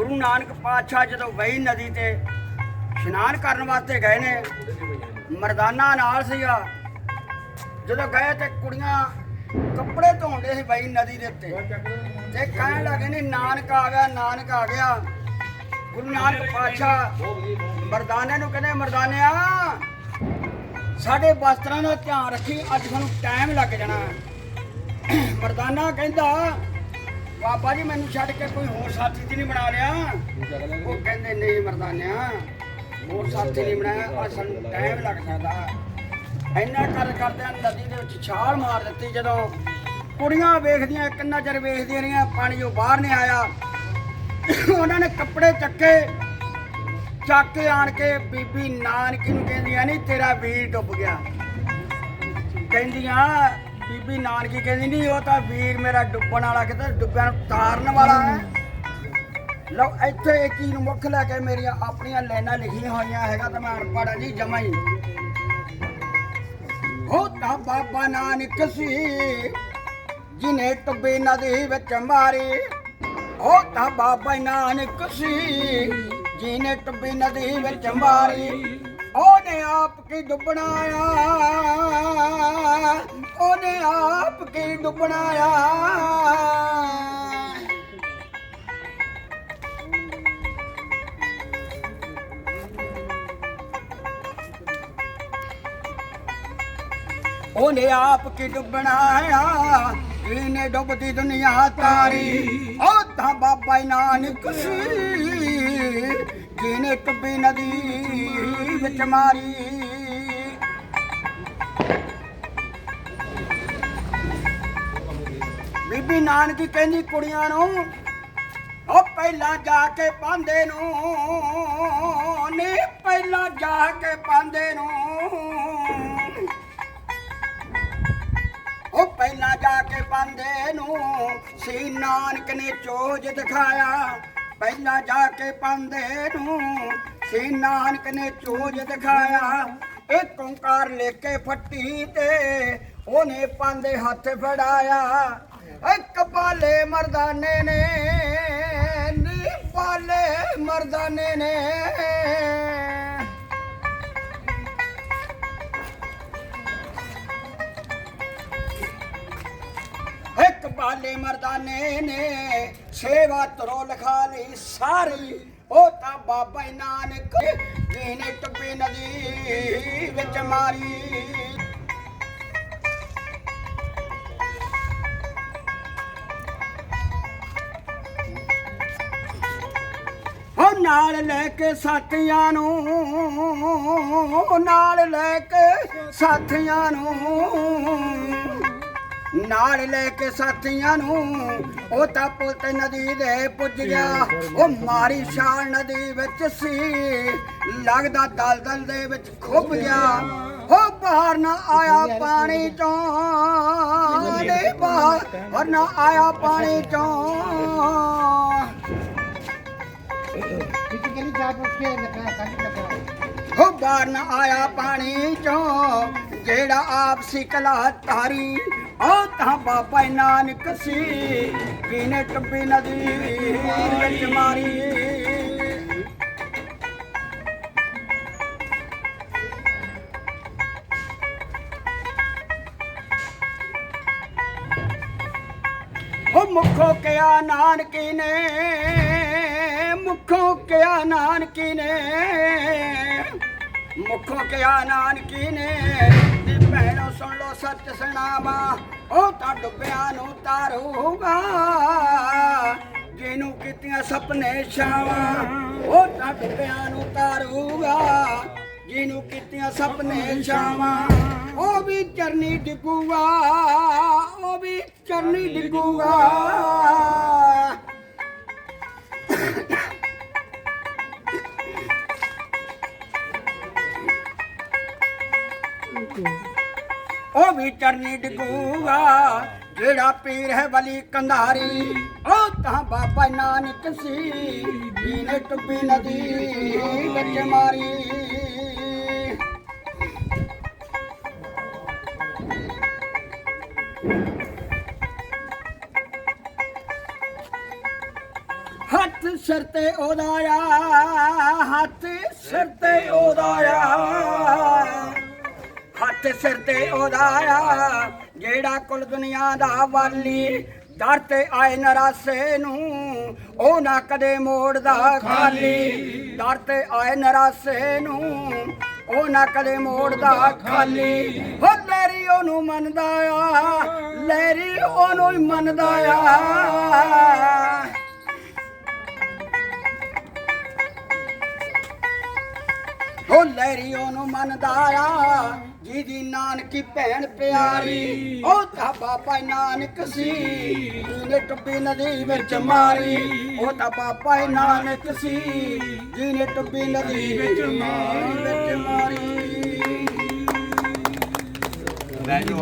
ਗੁਰੂ ਨਾਨਕ ਪਾਤਸ਼ਾਹ ਜਦੋਂ ਵਈ ਨਦੀ ਤੇ ਇਸ਼ਨਾਨ ਕਰਨ ਵਾਸਤੇ ਗਏ ਨੇ, ਮਰਦਾਨਾ ਨਾਲ ਸੀਗਾ। ਜਦੋਂ ਗਏ ਤੇ ਕੁੜੀਆਂ ਕੱਪੜੇ ਧੋਂਦੇ ਸੀ ਵਈ ਨਦੀ ਦੇ ਉੱਤੇ। ਤੇ ਕਹਿਣ ਲੱਗੇ ਨੇ, ਨਾਨਕ ਆ ਗਿਆ, ਨਾਨਕ ਆ ਗਿਆ। ਗੁਰੂ ਨਾਨਕ ਪਾਤਸ਼ਾਹ ਮਰਦਾਨੇ ਨੂੰ ਕਹਿੰਦੇ, ਮਰਦਾਨਿਆ, ਸਾਡੇ ਵਸਤਰਾਂ ਦਾ ਧਿਆਨ ਰੱਖੀ, ਅੱਜ ਸਾਨੂੰ ਟਾਈਮ ਲੱਗ ਜਾਣਾ ਮਰਦਾਨਾ ਕਹਿੰਦਾ ਬਾਬਾ ਜੀ, ਮੈਨੂੰ ਛੱਡ ਕੇ ਕੋਈ ਹੋਰ ਸਾਥੀ ਤੇ ਨਹੀਂ ਬਣਾ ਲਿਆ ਉਹ ਕਹਿੰਦੇ, ਨਹੀਂ ਮਰਦਾਨਿਆ ਹੋਰ ਸਾਥੀ ਨਹੀਂ ਬਣਾਇਆ। ਅੱਜ ਸਾਨੂੰ ਟਾਈਮ ਲੱਗ ਸਕਦਾ। ਇੰਨਾ ਕਰ ਕਰਦਿਆਂ ਨਦੀ ਦੇ ਵਿੱਚ ਛਾਲ ਮਾਰ ਦਿੱਤੀ, ਜਦੋਂ ਕੁੜੀਆਂ ਵੇਖਦੀਆਂ, ਇੱਕ ਨਜ਼ਰ ਵੇਖਦੀਆਂ ਰਹੀਆਂ, ਪਾਣੀ ਉਹ ਬਾਹਰ ਨਹੀਂ ਆਇਆ। ਉਹਨਾਂ ਨੇ ਕੱਪੜੇ ਚੱਕੇ, ਚੱਕ ਕੇ ਆਣ ਕੇ ਬੀਬੀ ਨਾਨਕੀ ਨੂੰ ਕਹਿੰਦੀਆਂ, ਨਹੀਂ, ਤੇਰਾ ਵੀਰ ਡੁੱਬ ਗਿਆ। ਕਹਿੰਦੀਆਂ ਬੀਬੀ ਨਾਨਕੀ ਕਹਿੰਦੀ ਨਹੀਂ, ਉਹ ਤਾਂ ਵੀਰ ਮੇਰਾ ਡੁੱਬਣ ਵਾਲਾ ਕਿਤੇ ਡੁੱਬਿਆ ਨੂੰ ਤਾਰਨ ਵਾਲਾ ਹੈ। ਲਓ, ਇੱਥੇ ਇਹ ਚੀਜ਼ ਨੂੰ ਮੁੱਖ ਲੈ ਕੇ ਮੇਰੀਆਂ ਆਪਣੀਆਂ ਲਾਈਨਾਂ ਲਿਖੀਆਂ ਹੋਈਆਂ ਹੈਗਾ ਤਾਂ ਮੈਂ ਅਨਪੜ੍ਹ ਜੀ, ਜਮਾ ਹੀ। ਹੋ ਤਾਂ ਬਾਬਾ ਨਾਨਕ ਸੀ, ਜਿਨੇ ਟੁੱਬੇ ਨਦੀ ਵਿੱਚ ਮਾਰੀ। ਹੋ ਤਾਂ ਬਾਬਾ ਨਾਨਕ ਸੀ, ਜਿਨੇ ਟੁੱਬੀ ਨਦੀ ਵਿੱਚ ਮਾਰੀ। ਉਹਨੇ ਆਪ ਕੀ ਡੁੱਬਣਾ ਆ? ਉਹਨੇ ਆਪ ਕੀ ਡੁੱਬਣਾਇਆ? ਉਹਨੇ ਆਪ ਕੀ ਡੁੱਬਣਾ ਆ ਇਹਨੇ ਡੁੱਬਦੀ ਦੁਨੀਆ ਤਾਰੀ। ਉਹ ਤਾਂ ਬਾਬਾ ਨਾਨਕ ਸੀ, ਜਿਹਨੇ ਟੁੱਬੀ ਨਦੀ ਵਿੱਚ ਮਾਰੀ। ਬੀਬੀ ਨਾਨਕੀ ਕਹਿੰਦੀ ਕੁੜੀਆਂ ਨੂੰ, ਉਹ ਪਹਿਲਾਂ ਜਾ ਕੇ ਪਾਂਦੇ ਨੂੰ ਨੀ ਪਹਿਲਾਂ ਜਾ ਕੇ ਪਾਂਦੇ ਨੂੰ। ਉਹ ਪਹਿਲਾਂ ਜਾ ਕੇ ਪਾਂਦੇ ਨੂੰ ਸੀ ਨਾਨਕ ਨੇ ਚੋਜ ਦਿਖਾਇਆ। ਪਹਿਲਾਂ ਜਾ ਕੇ ਪਾਂਦੇ ਨੂੰ, ਸ੍ਰੀ ਨਾਨਕ ਨੇ ਚੋਜ ਦਿਖਾਇਆ। ਇੱਕ ਓੰਕਾਰ ਲੈ ਕੇ ਫੱਟੀ ਤੇ ਉਹਨੇ ਪਾਂਦੇ ਹੱਥ ਫੜਾਇਆ। ਇੱਕ ਬਾਲੇ ਮਰਦਾਨੇ ਨੇ, ਨੀ ਬਾਲੇ ਮਰਦਾਨੇ ਨੇ। ਇੱਕ ਬਾਲੇ ਮਰਦਾਨੇ ਨੇ, ਸੇਵਾ ਤਰੋ ਲਿਖਾ ਲਈ ਸਾਰੀ। ਉਹ ਤਾਂ ਬਾਬਾ ਨਾਨਕ ਜਿਹਨੇ ਟੱਬੇ ਨਦੀ ਵਿੱਚ ਮਾਰੀ। ਨਾਲ ਲੈ ਕੇ ਸਾਥੀਆਂ ਨੂੰ, ਨਾਲ ਲੈ ਕੇ ਸਾਥੀਆਂ ਨੂੰ, ਨਾਲ ਲੈ ਕੇ ਸਾਥੀਆਂ ਨੂੰ, ਉਹ ਤਾਂ ਪੁੱਲ ਤੇ ਨਦੀ ਦੇ ਪੁੱਜ ਗਿਆ, ਉਹ ਮਾਰੀ ਛਾਲ ਨਦੀ ਵਿੱਚ ਸੀ, ਲੱਗਦਾ ਦਲਦਲ ਦੇ ਵਿੱਚ ਖੁੱਭ ਗਿਆ, ਉਹ ਬਾਹਰ ਨਾ ਆਇਆ ਪਾਣੀ ਚੋਂ, ਨਹੀਂ ਬਾਹਰ ਨਾ ਆਇਆ ਪਾਣੀ ਚੋਂ। ਕਹਿੰਦੀ ਜਾ ਪੁੱਛ ਲੱਗਾ ਕੰਨ ਲੱਗਾ। ਹੋ ਬਾਹਰ ਨਾ ਆਇਆ ਪਾਣੀ ਚੋਂ, ਜਿਹੜਾ ਆਪ ਸਿਕਲਾ ਤਾਰੀ ਉਹ ਤਾਂ ਬਾਬਾ ਨਾਨਕ ਸੀ ਜਿਹਨੇ ਟੱਬੀ ਨਦੀ ਵਿੱਚ ਮਾਰੀ। ਹੋ ਮੁਖੋ ਕਿਆ ਨਾਨਕੀ ਨੇ ਮੁਖੋ ਕਿਆ ਨਾਨਕੀ ਨੇ? ਮੁਖੋ ਕਿਆ ਨਾਨਕੀ ਨੇ? ਤੇ ਭੈਣੋ ਸੁਣ ਲੋ ਸੱਚ ਸੁਣਾਵਾ, ਉਹ ਤਾਂ ਡੁੱਬਿਆਂ ਨੂੰ ਤਾਰੂਗਾ। ਜਿਹਨੂੰ ਕੀਤੀਆਂ ਸੁਪਨੇ ਛਾਵਾਂ, ਉਹ ਤਾਂ ਡੁੱਬਿਆਂ ਨੂੰ ਤਾਰੂਗਾ। ਜਿਹਨੂੰ ਕੀਤੀਆਂ ਸੁਪਨੇ ਛਾਵਾਂ, ਉਹ ਵੀ ਚਰਨੀ ਡਿੱਗੂਗਾ, ਉਹ ਵੀ ਚਰਨੀ ਡਿੱਗੂਗਾ। ਉਹ ਵੀ ਚਰਨੀ ਡਿੱਗੂਗਾ, ਜਿਹੜਾ ਪੀਰ ਹੈ ਬਲੀ ਕੰਧਾਰੀ। ਉਹ ਤਾਂ ਬਾਬਾ ਨਾਨਕ ਸੀ ਜਿਹਨੇ ਟੁੱਪੀ ਨਦੀ ਵਿੱਚ ਮਾਰੀ। ਹੱਥ ਸਿਰ ਤੇ ਉਹਦਾ ਆ ਹੱਥ ਸਿਰ ਤੇ ਉਹਦਾ ਆ ਹੱਥ ਸਿਰ ਤੇ ਉਹਦਾ ਆ ਜਿਹੜਾ ਕੁਲ ਦੁਨੀਆ ਦਾ ਵਾਲੀ, ਦਰ ਤੇ ਆਏ ਨਰਾਸੇ ਨੂੰ, ਉਹ ਨਾ ਕਦੇ ਮੋੜਦਾ ਖਾਲੀ, ਦਰ ਤੇ ਆਏ ਨਰਾਸੇ ਨੂੰ, ਉਹ ਨਾ ਕਦੇ ਮੋੜਦਾ ਖਾਲੀ। ਹੋ ਲੈਰੀ ਉਹਨੂੰ ਮੰਨਦਾ ਆ ਲੈਰੀ ਉਹਨੂੰ ਹੀ ਮੰਨਦਾ ਆ। ਹੋ ਲੈਰੀ ਉਹਨੂੰ ਮੰਨਦਾ ਆ। ਜਿਹਦੀ ਨਾਨਕੀ ਭੈਣ ਪਿਆਰੀ ਉਹ ਤਾਂ ਬਾਬਾ ਨਾਨਕ ਸੀ। ਜਿਹਨੇ ਟੁੱਬੀ ਨਦੀ ਵਿੱਚ ਮਾਰੀ ਉਹ ਤਾਂ ਬਾਬਾ ਨਾਨਕ ਸੀ। ਜਿਹਨੇ ਟੁੱਬੀ ਨਦੀ ਵਿੱਚ ਮਾਰੀ ਵਿੱਚ ਮਾਰੀ। ਮੈਂ ਜੋ